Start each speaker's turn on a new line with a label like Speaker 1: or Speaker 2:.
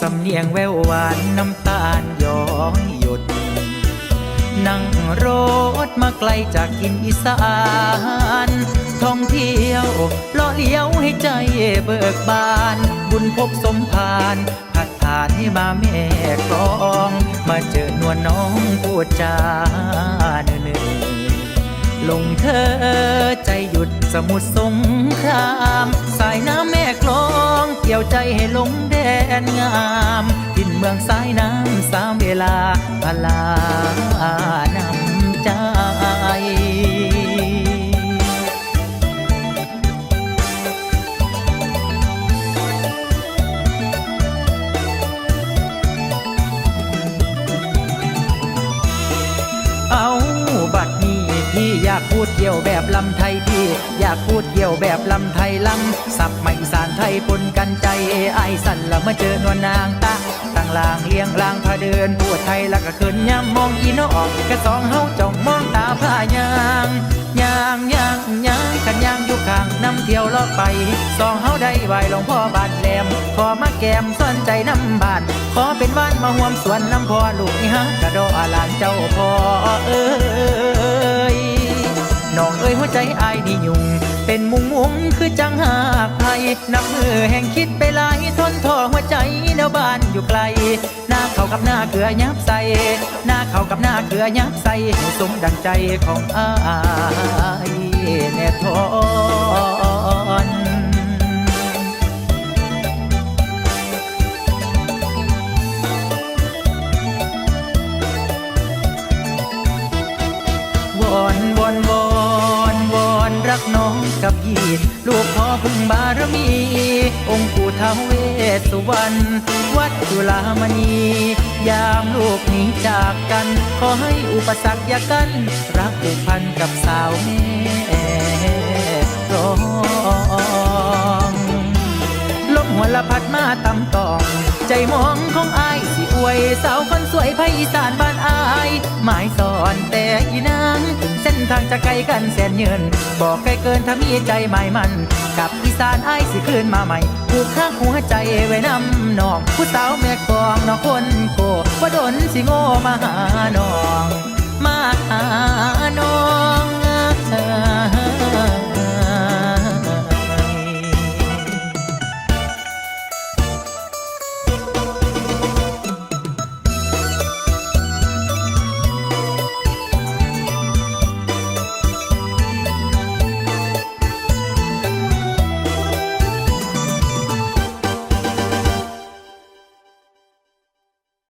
Speaker 1: สำเนียงแววหวานน้ำตาลย้อยหยด นั่งรถมาไกลจากกินอีสานท่องเที่ยวล่อเลี้ยวให้ใจเบิกบาน บุญพบสมพานพัดผ่านให้มาแม่กลอง มาเจอนวลน้องพูดจาเนื่อลงเธอใจหยุดสมุทรสงคราม สายน้ำแม่กล กี่ยวใจให้ลงแดนงามดินเมืองสายน้ำสามเวลาพลานำใจเอา พี่อยากพูดเกี่ยวแบบลำไทยพี่ อยากพูดเกี่ยวแบบลำไทยลำสับไม่สานไทยปนกันใจไอายสั่นละมาเจอนวลนางตาตั้งลางเลี้ยงลางพาเดินพูดไทยแล้วก็เขินย้ำมองอีน้องกระสองเฮาจ้องมองตาพายางยางยางยางกันยางอยู่ข้างน้ำเที่ยวลอดไปสองเฮาได้ไหวหลวงพ่อบาดแหลมขอมาแก้มซ่อนใจน้ำบานขอเป็นว่านมาห่วมสวนน้ำพ่อลูกนี่ฮะกระโดอาหลานเจ้าพ่อเอ้ย น้องเอ้ยหัวใจอายนี่ยุ่ง เป็นมุงมุงคือจังหากไทยนับมือแห่งคิดไปหลายทนท่อหัวใจแนวบ้านอยู่ไกล หน้าเขากับหน้าเกลือยับใส่หน้าเขากับหน้าเกลือยับใส่สมดังใจของอายแน่ทอ กับพี่ลูกพ่อพึ่งบารมี องค์ปู่ท้าวเวสสุวรรณวัดจุฬามณี ยามลูกหนีจากกัน ขอให้อุปสรรคอย่ากัน รักผูกพันกับสาวแม่ร้องลมหัวละพัดมาตำตอง ใจมองของอายสิอวย สาวคนสวยภาคอีสานบ้านอาย หมายสอนแต่อีนาง ทางจะไกลกันแสนเยินบอกไกลเกินถ้ามีใจหมายมัน กับอีสานไอสิคืนมาใหม่ผูกข้างหัวใจไว้นำน้อง ผู้สาวแม่กองนอกคนโกว่าดนสิโง่มาหาน้อง มาหาน้อง